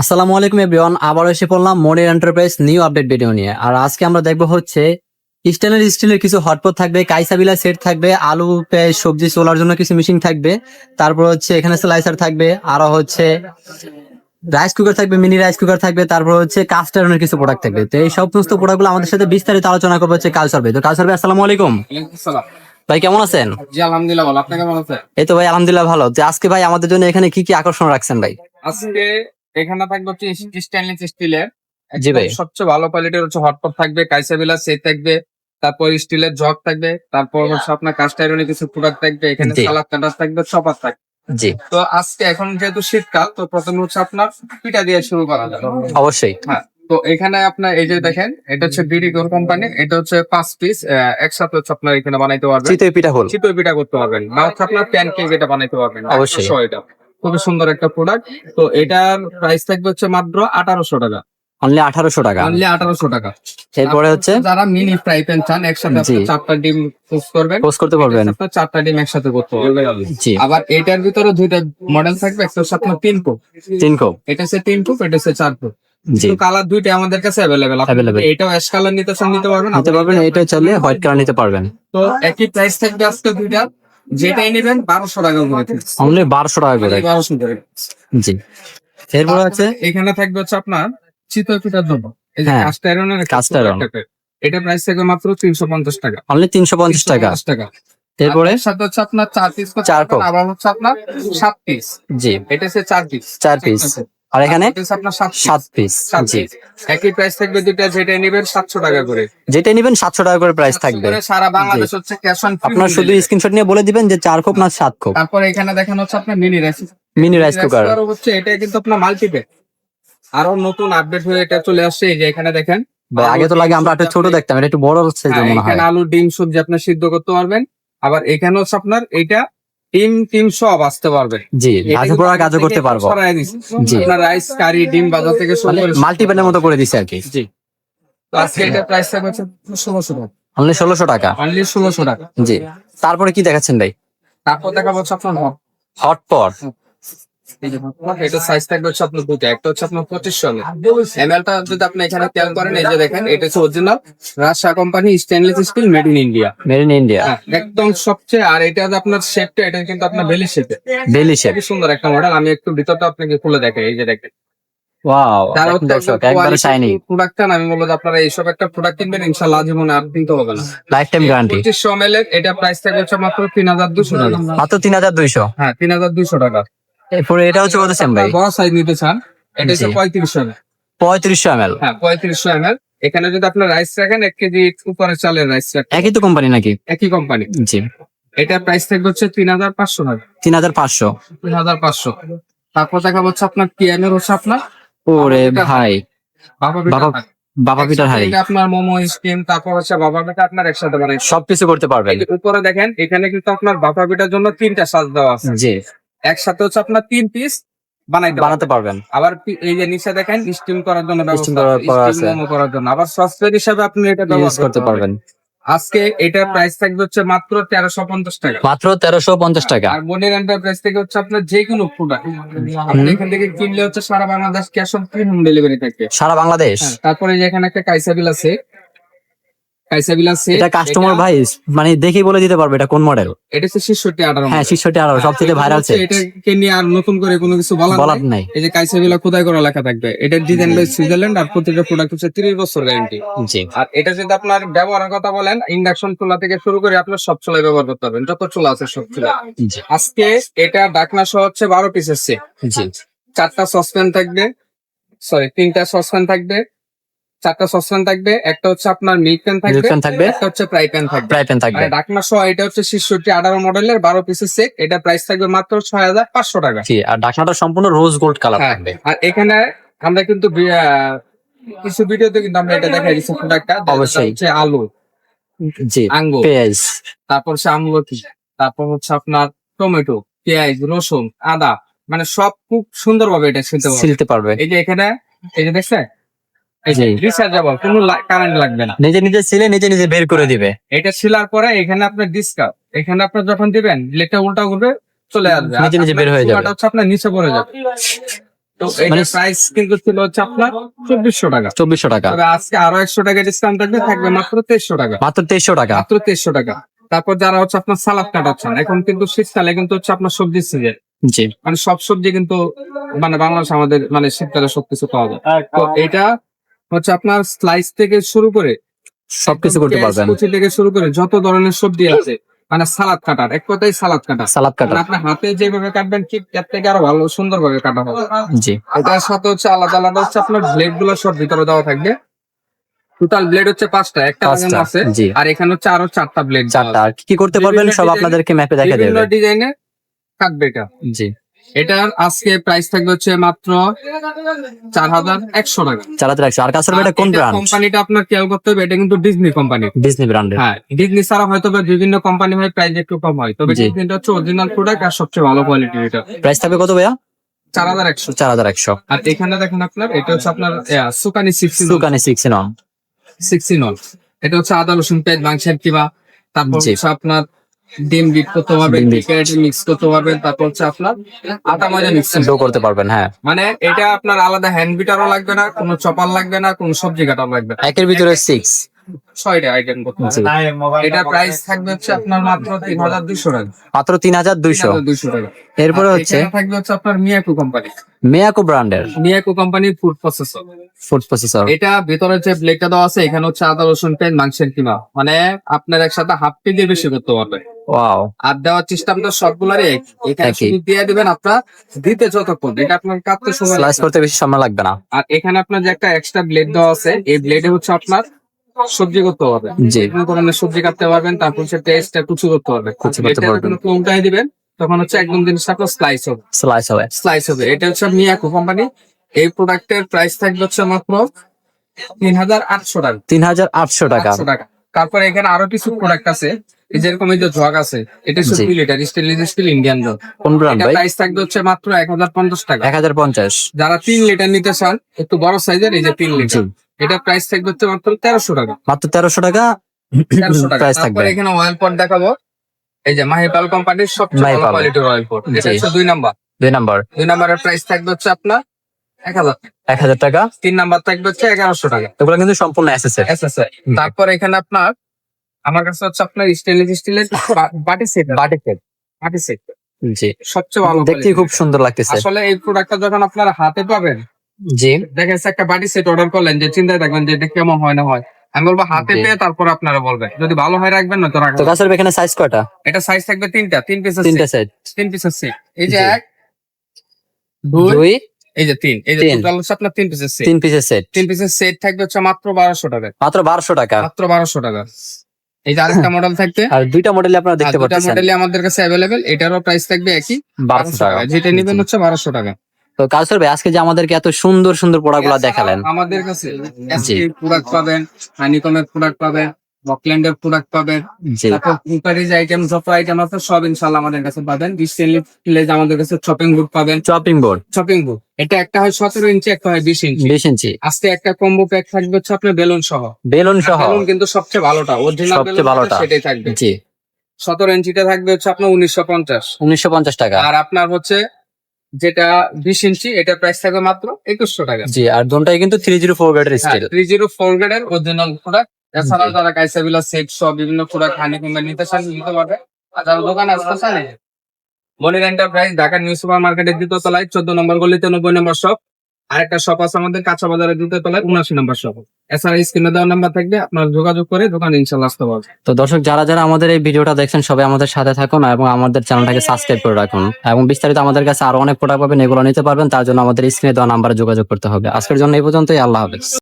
আসসালামু আলাইকুম এভরিওয়ান। আবার এসে পড়লাম Monir enterprise new update video নিয়ে। আর আজকে আমরা দেখব হচ্ছে স্টেনলেস স্টিলের কিছু হটপট থাকবে কাইসাবিলা সেট থাকবে আলু পেঁয়াজ সবজি চোলার জন্য কিছু মেশিন থাকবে। তারপর হচ্ছে এখানে স্লাইসার থাকবে আরও হচ্ছে রাইস কুকার থাকবে মিনি রাইস কুকার থাকবে তারপর হচ্ছে কাস্টারনের কিছু প্রোডাক্ট থাকবে। তো এই সমস্ত প্রোডাক্টগুলো আমাদের সাথে বিস্তারিত আলোচনা করব হচ্ছে কালসার ভাই। তো কালসার ভাই আসসালামু আলাইকুম। ভাই কেমন আছেন? জি আলহামদুলিল্লাহ ভালো। আপনি কেমন আছেন? এই তো ভাই আলহামদুলিল্লাহ ভালো। তো আজকে ভাই আমাদের জন্য এখানে কি কি আকর্ষণ রাখছেন ভাই? আজকে এখানে থাকবে হচ্ছে স্টেনলেস স্টিলের জি ভাই। সবচেয়ে ভালো কোয়ালিটির হচ্ছে হটপট থাকবে কাইসাবিলা সেট থাকবে তারপর স্টিলের জগ থাকবে তারপর হচ্ছে আপনার কাস্ট আয়রনের কিছু প্রোডাক্ট থাকবে এখানে সালাদ কাটাস থাকবে চপার থাকবে। জি। তো আজকে এখন যেহেতু শীতকাল তো প্রথমে হচ্ছে আপনার পিঠা দিয়ে শুরু করা যাবে। অবশ্যই। হ্যাঁ তো এখানে আপনার এই যে দেখেন এটা হচ্ছে বিডি কোর কোম্পানি এটা হচ্ছে পাঁচ পিস একসাথে হচ্ছে আপনার এখানে বানাইতে পারবেন। চিতই পিঠা হল। চিতই পিঠা করতে পারবেন বা হচ্ছে আপনার প্যান কেক এটা বানাইতে পারবেন অবশ্যই। 800 এটা খুবই সুন্দর একটা প্রোডাক্ট তো এটার প্রাইস থাকবে হচ্ছে মাত্র আঠারোশো টাকা। অনলি আঠারোশো টাকা। অনলি আঠারোশো টাকা। এরপরে হচ্ছে? যারা মিনি ফ্রাই প্যান চান একসাথে চারটা ডিম পোস্ট করবেন। পোস্ট করতে পারবেন। চারটা ডিম একসাথে করতে পারবেন। আবার এটার ভিতরে দুইটা মডেল থাকবে একটা হচ্ছে আপনার তিন কোপ তিন কোপ এটা হচ্ছে তিন কোপ এটা হচ্ছে চার কোপ জি। কালার দুইটা আমাদের কাছে অ্যাভেলেবেল Available। এটাও অ্যাশ কালার নিতে চান নিতে পারবেন। নিতে পারবেন এটা চাইলে হোয়াইট কালার নিতে পারবেন। তো একই প্রাইস থাকবে আজকে দুইটা যেটাই নেবেন বারোশো টাকা করে অনলি বারোশো টাকা করে। বারোশো করে জি। এরপরে আছে? এখানে থাকবে হচ্ছে আপনার চিতই পিঠার জন্য। এই যে হ্যাঁ, কাস্ট আয়রনের। এটা প্রাইস থাকবে মাত্র তিনশো পঞ্চাশ টাকা। অনলি তিনশো পঞ্চাশ টাকা। 350 টাকা। এরপরে? সাথে হচ্ছে আপনার চার পিস চার আবার হচ্ছে আপনার সাত পিস জি। এটা হচ্ছে চার পিস চার পিস আর এখানে সাত পিস জি। একই প্রাইস থাকবে দুইটা যেটা নেবেন সাতশো টাকা করে। যেটা নিবেন সাতশো টাকা করে প্রাইস থাকবে। সারা বাংলাদেশ হচ্ছে ক্যাশ অন আপনার শুধু স্ক্রিনশট নিয়ে বলে দিবেন যে চার কোপ না সাত কোপ। তারপরে এখানে দেখেন হচ্ছে আপনার mini rice mini rice cooker হচ্ছে এটা কিন্তু আপনার মাল্টিপে আরও নতুন আপডেট হয়ে এটা চলে আসছে এই যে এখানে দেখেন। আগে তো লাগে আমরা একটু ছোট দেখতাম এটা একটু বড় হচ্ছে যে হ্যাঁ, মনে হয়। এখানে আলু ডিম সবজি আপনার সিদ্ধ করতে পারবেন। আবার এখানে হচ্ছে আপনার এইটা ডিম টিম সব আসতে পারবে। জি পোড়া গাজর করতে পারব। জি। আপনার রাইস কারি ডিম বাজার থেকে মাল্টিপ্যানের মতো করে দিছে আর কি। জি। তো আজকে এটা প্রাইস থাকবে ষোলোশো টাকা। অনলি ষোলোশো টাকা? অনলি ষোলোশো টাকা। জি। তারপরে কি দেখাচ্ছেন ভাই? তারপর দেখা হচ্ছে আপনার হক, এটা সাইজ থাকবে হচ্ছে আপনার দুটো একটা হচ্ছে আপনার পঁচিশশো এমএলটা যদি আপনি এখানে খেয়াল করেন এই যে দেখেন এটা হচ্ছে original রাজশাহ company stainless steel made in India made in India একদম সবচেয়ে আর এটা আপনার শেপটা এটা কিন্তু আপনার বেলি শেপে বেলি শেপ সুন্দর একটা মডেল আমি একটু ভিতরটা আপনাকে খুলে দেখাই এই যে দেখেন। আমি বলব আপনারা এইসব একটা প্রোডাক্ট কিনবেন ইনশাল্লাহ জীবনে আর কিনতে হবে না। লাইফ টাইম গ্যারান্টি পঁচিশশো এটা প্রাইস থাকবে হচ্ছে মাত্র তিন হাজার দুশো টাকা। মাত্র তিন হাজার দুইশো? হ্যাঁ তিন হাজার দুশো টাকা। এরপরে এটা হচ্ছে কত সেম ভাই? বড় সাইজ নিতে চান এটা হচ্ছে। পঁয়ত্রিশশো এমএল পঁয়ত্রিশশো এম এল। হ্যাঁ পঁয়ত্রিশশো এমএল এখানে যদি আপনার রাইস রাখেন এক কেজি উপরে চালের রাইস রাখেন। একই তো কোম্পানি নাকি? একই কোম্পানি জি। এটা প্রাইস থাকবে হচ্ছে তিন হাজার পাঁচশো টাকা। তিন হাজার পাঁচশো। তিন হাজার পাঁচশো। তারপর দেখা হচ্ছে আপনার কিয়ানের হচ্ছে আপনার ওরে ভাই। বাবা বাবা- পিঠার হাড়ি আপনার মোমো স্টিম তারপর হচ্ছে বাবা পিঠা আপনার একসাথে বানাই সবকিছু করতে পারবেন। উপরে দেখেন এখানে কিন্তু আপনার বাবা পিঠার জন্য তিনটা সাজ দেওয়া আছে। জি। একসাথে হচ্ছে আপনার তিন পিস বানাই বানাতে পারবেন। আবার এই যে নিচে দেখেন স্টিম করার জন্য ব্যবস্থা। করার জন্য। আবার সসপ্যান হিসাবে আপনি এটা ইউজ ব্যবহার করতে পারবেন। আজকে এটার প্রাইস থাকবে হচ্ছে মাত্র তেরোশো পঞ্চাশ টাকা। মাত্র তেরোশো পঞ্চাশ টাকা। আর বোনের এন্টারপ্রাইজ থেকে হচ্ছে আপনার যে কোনো প্রোডাক্ট আপনি এখান থেকে কিনলে হচ্ছে সারা Bangladesh cash on home delivery থাকে সারা বাংলাদেশ? হ্যাঁ, তারপরে যে এখানে একটা কাইসাবিল আছে কাইসাবিল আছে এটা কাস্টমার ভাই মানে দেখেই বলে দিতে পারবে এটা কোন মডেল এটা হচ্ছে হ্যাঁ সব থেকে ভাইরাল সেট এটাকে নিয়ে আর নতুন করে কোনো কিছু বলার নাই। এই যে কাইসাবিলা খোদাই করা লেখা থাকবে। এটার ডিজাইন বাই সুইজারল্যান্ড আর প্রতিটা প্রোডাক্ট হচ্ছে তিরিশ বছর গ্যারান্টি জি। আর এটা যদি আপনার ব্যবহারের কথা বলেন ইন্ডাকশন চুলা থেকে শুরু করে আপনার সব চুলাই ব্যবহার করতে পারবেন। যত চুলা আছে সব চুলা আজকে এটা ডাকনা সহ হচ্ছে বারো পিস এসছে জি। চারটা সসপ্যান থাকবে। সরি তিনটা সসপ্যান থাকবে। চারটা সসপ্যান থাকবে একটা হচ্ছে আপনার মিল্ক প্যান থাকবে থাকবে। একটা হচ্ছে ফ্রাই প্যান থাকবে। প্রায় পেন থাকবে। ডাকনা সহ এটা হচ্ছে শিশুটি আঠারো মডেলের বারো পিসের সেট এটা প্রাইস থাকবে মাত্র ছয় হাজার পাঁচশো টাকা। জি আর ঢাকনাটা সম্পূর্ণ রোজ গোল্ড কালার থাকবে। আর এখানে আমরা কিন্তু কিছু ভিডিওতে কিন্তু আমরা এটা দেখাই দিচ্ছি প্রোডাক্টটা অবশ্যই। হচ্ছে আলু জি আঙ্গুর পেঁয়াজ। তারপর হচ্ছে আমলকি তারপর হচ্ছে আপনার টমেটো পেঁয়াজ রসুন আদা মানে সব খুব সুন্দরভাবে এটা ছিলতে পারবে। ছিলতে পারবে। এই যে এখানে এই যে দেখছেন? কারেন্ট লাগবে না। নিজে নিজে ছিলে নিজে নিজে বের করে দিবে। এটা ছিলার পরে এখানে আপনার ডিসকাউন্ট এখানে আপনার যখন দিবেন লেটটা উল্টা চলে আসবে। নিজে নিজে বের হয়ে যাবে। হচ্ছে আপনার নিচে পড়ে যাবে। তো এটার মানে- প্রাইস কিন্তু ছিল হচ্ছে আপনার চব্বিশশো টাকা। চব্বিশশো টাকা। তবে আজকে আরও একশো টাকা ডিসকাউন্ট থাকবে থাকবে মাত্র তেইশশো টাকা। মাত্র তেইশশো টাকা। মাত্র তেইশশো টাকা। তারপর যারা হচ্ছে আপনার সালাদ কাটাচ্ছেন এখন কিন্তু শীতকালে কিন্তু হচ্ছে আপনার সবজি সিজন জি। মানে সব সবজি কিন্তু মানে বাংলাদেশ আমাদের মানে শীতকালে সবকিছু পাওয়া যায়। তো এটা হচ্ছে আপনার স্লাইস থেকে শুরু করে সবকিছু করতে পারবেন। কুচি থেকে শুরু করে যত ধরনের সবজি আছে মানে সালাদ কাটার এক কথাই সালাদ কাটা সালাদ কাটা আপনার হাতে যেভাবে কাটবেন ঠিক এর থেকে আরও ভালো সুন্দর ভাবে কাটা হবে। জি। এটার সাথে হচ্ছে আলাদা আলাদা হচ্ছে আপনার ব্লেডগুলো সব ভিতরে দেওয়া থাকবে। টোটাল ব্লেড হচ্ছে পাঁচটা একটা লাগানো আছে আর এখানে হচ্ছে আরও চারটা ব্লেড চারটা আর কি কি করতে পারবেন সব আপনাদেরকে ম্যাপে দেখা বিভিন্ন ডিজাইনে কাটবে এটা। জি। এটার আজকে প্রাইস থাকবে হচ্ছে মাত্র চার হাজার একশো টাকা। চালাতে রাখছে আর কাছে এটা কোন ব্র্যান্ড কোম্পানিটা আপনার খেয়াল করতে হবে এটা কিন্তু ডিজনি কোম্পানি ডিজনি ব্র্যান্ড হ্যাঁ ডিজনি ছাড়া হয়তো বিভিন্ন কোম্পানি হয় প্রাইস একটু কম হয়। তবে। ডিজনিটা হচ্ছে অরিজিনাল প্রোডাক্ট আর সবচেয়ে ভালো কোয়ালিটির এটা। প্রাইস থাকবে কত ভাইয়া? চার হাজার একশো। চার হাজার একশো। আর এখানে দেখেন আপনার এটা হচ্ছে আপনার সুকানি সিক্সটি সুকানি সিক্স ইন সিক্সটি নল এটা হচ্ছে আদা রসুন পেঁয়াজ মাংসের কিবা তারপর। হচ্ছে আপনার ডিম বিট করতে পারবেন ডিম মিক্স করতে পারবেন তারপর হচ্ছে আপনার আটা ময়দা মিক্স ডো করতে পারবেন হ্যাঁ। মানে এটা আপনার আলাদা হ্যান্ড বিটারও লাগবে না কোনো চপার লাগবে না কোনো সবজি কাটাও লাগবে না। একের ভিতরে সিক্স ছয়টা আইটেম করতে এটা প্রাইস থাকবে হচ্ছে আপনার মাত্র তিন হাজার দুইশো টাকা। মাত্র তিন হাজার দুইশো। দুইশো টাকা। এরপরে হচ্ছে থাকবে হচ্ছে আপনার মিয়াকু কোম্পানি মেয়াকো ব্র্যান্ডের মিয়াকু কোম্পানির ফুড প্রসেসর ফুড প্রসেসর এটা ভেতরে যে ব্লেডটা দেওয়া আছে এখানে হচ্ছে আদা রসুন পেঁয়াজ মাংসের কিমা। মানে আপনার একসাথে হাফ কেজি বেশি করতে পারবে। ওয়াও আর দেওয়ার সিস্টেমটা সবগুলারই এক। এখানে শুধু দিয়ে দিবেন আপনার দিতে যতক্ষণ। এটা আপনার কাটতে সময় স্লাইস করতে বেশি সময় লাগবে না। আর এখানে আপনার যে একটা এক্সট্রা ব্লেড দেওয়া আছে এই ব্লেডে হচ্ছে আপনার সবজি করতে হবে। জি। ধরনের সবজি কাটতে পারবেন তারপর হচ্ছে টেস্টটা কুচি করতে হবে। কুচি করতে পারবেন। উল্টাই দিবেন তখন হচ্ছে একদম জিনিসটা আপনার স্লাইস হবে। স্লাইস হবে। স্লাইস হবে। এটা হচ্ছে মিয়াকো কোম্পানি এই প্রোডাক্টের প্রাইস থাকবে হচ্ছে মাত্র তিন হাজার আটশো টাকা। তিন হাজার আটশো টাকা। টাকা। তারপরে এখানে আরও কিছু প্রোডাক্ট আছে এই যেরকম এই যে জগ আছে এটা হচ্ছে। Litre stainless steel Indian jug কোন ব্র্যান্ড ভাই? প্রাইস থাকবে হচ্ছে মাত্র এক হাজার পঞ্চাশ টাকা। এক হাজার পঞ্চাশ। যারা তিন লিটার নিতে চান একটু বড় সাইজের এই যে তিন লিটার এটা প্রাইস থাকবে হচ্ছে মাত্র তেরোশো টাকা। মাত্র তেরোশো টাকা তেরোশো টাকা। প্রাইস থাকবে। তারপরে এখানে অয়েল পট দেখাবো। এই যে মাহিপাল কোম্পানির সবচেয়ে ভালো কোয়ালিটির অয়েল পট এটা। হচ্ছে দুই নাম্বার দুই নাম্বার দুই নাম্বারের প্রাইস থাকবে হচ্ছে আপনার এক হাজার এক হাজার টাকা। তিন নাম্বার থাকবে হচ্ছে এগারোশো টাকা। এগুলো কিন্তু সম্পূর্ণ এসএসএর এসএসআই তারপর এখানে আপনার আমার কাছে হচ্ছে আপনার স্টেনলেস স্টিলের বাটি সেট বাটি সেট বাটি সেট জি। সবচেয়ে ভালো দেখতে খুব সুন্দর লাগতেছে। আসলে এই প্রোডাক্টটা যখন আপনার হাতে পাবেন জি। দেখা যাচ্ছে একটা বাটি সেট অর্ডার করলেন যে চিন্তায় থাকবেন যে এটা কেমন হয় না হয়। আমি বলব হাতে পেয়ে তারপর আপনারা বলবেন। যদি ভালো হয় রাখবেন না তো তো রাখবেন কাছের এখানে সাইজ কয়টা? এটা সাইজ থাকবে তিনটা তিন পিসের তিনটা সেট তিন পিসের সেট এই যে এক দুই এই যে তিন এই যে টোটাল হচ্ছে আপনার তিন পিসের সেট তিন পিসের সেট তিন পিসের সেট থাকবে হচ্ছে মাত্র বারোশো টাকা। মাত্র বারোশো টাকা? মাত্র বারোশো টাকা। এই যে আরেকটা মডেল থাকবে। আর দুইটা মডেল আপনারা দেখতে পাচ্ছেন মডেলই আমাদের কাছে অ্যাভেলেবেল এটারও প্রাইস থাকবে একই বারোশো বারোশো টাকা। টাকা। যেটা নিবেন হচ্ছে বারোশো টাকা। তো কাউসার ভাই আজকে যে আমাদেরকে এত সুন্দর সুন্দর প্রোডাক্টগুলা দেখালেন। আমাদের কাছে। প্রোডাক্ট পাবেন হানিকমের প্রোডাক্ট পাবেন বকল্যান্ডের প্রোডাক্ট পাবেন তারপর কুকারিজ আইটেম যত আইটেম আছে সব ইনশাল্লাহ আমাদের কাছে পাবেন। রিসেন্টলি প্লেজ আমাদের কাছে চপিং বুক পাবেন। চপিং বোর্ড চপিং বুক এটা একটা হয় সতেরো ইঞ্চি একটা হয় বিশ ইঞ্চি বিশ ইঞ্চি আজকে একটা কম্বো প্যাক থাকবে হচ্ছে আপনার বেলুন সহ। বেলুন সহ। বেলুন কিন্তু সবচেয়ে ভালোটা। অরিজিনাল সবচেয়ে ভালোটা। সেটাই থাকবে। জি। সতেরো ইঞ্চিটা থাকবে হচ্ছে আপনার উনিশশো পঞ্চাশ। উনিশশো পঞ্চাশ টাকা। আর আপনার হচ্ছে যেটা বিশ ইঞ্চি এটা প্রাইস থাকবে মাত্র একুশশো টাকা। জি আর দোনটাই কিন্তু থ্রি জিরো ফোর গ্রেডের স্টিল থ্রি জিরো ফোর গ্রেডের অরিজিনাল প্রোডাক্ট এছাড়াও যারা কাইসাবিলা সেট সব বিভিন্ন প্রোডাক্ট হানি কিংবা নিতে চান নিতে পারবে। আর যারা দোকানে আসতে চান Monir enterprise Dhaka new super মার্কেটের দ্বিতীয় তলায় চোদ্দ নম্বর গলিতে নব্বই নম্বর শপ আরেকটা শপ আছে আমাদের কাঁচা বাজারের দ্বিতীয় তলায় উনাশি নম্বর শপ এছাড়া স্ক্রিনে দেওয়ার নাম্বার থাকবে, আপনার যোগাযোগ করে দোকান ইনশাল্লাহ আসতে পারবে তো দর্শক, যারা যারা আমাদের এই ভিডিওটা দেখছেন, সবাই আমাদের সাথে থাকুন এবং আমাদের চ্যানেলটাকে সাবস্ক্রাইব করে রাখুন। এবং বিস্তারিত আমাদের কাছে আরও অনেক প্রোডাক্ট পাবেন, এগুলো নিতে পারবেন, তার জন্য আমাদের স্ক্রিনে দেওয়া নাম্বারে যোগাযোগ করতে হবে। আজকের জন্য এই পর্যন্তই, আল্লাহ হাফেজ।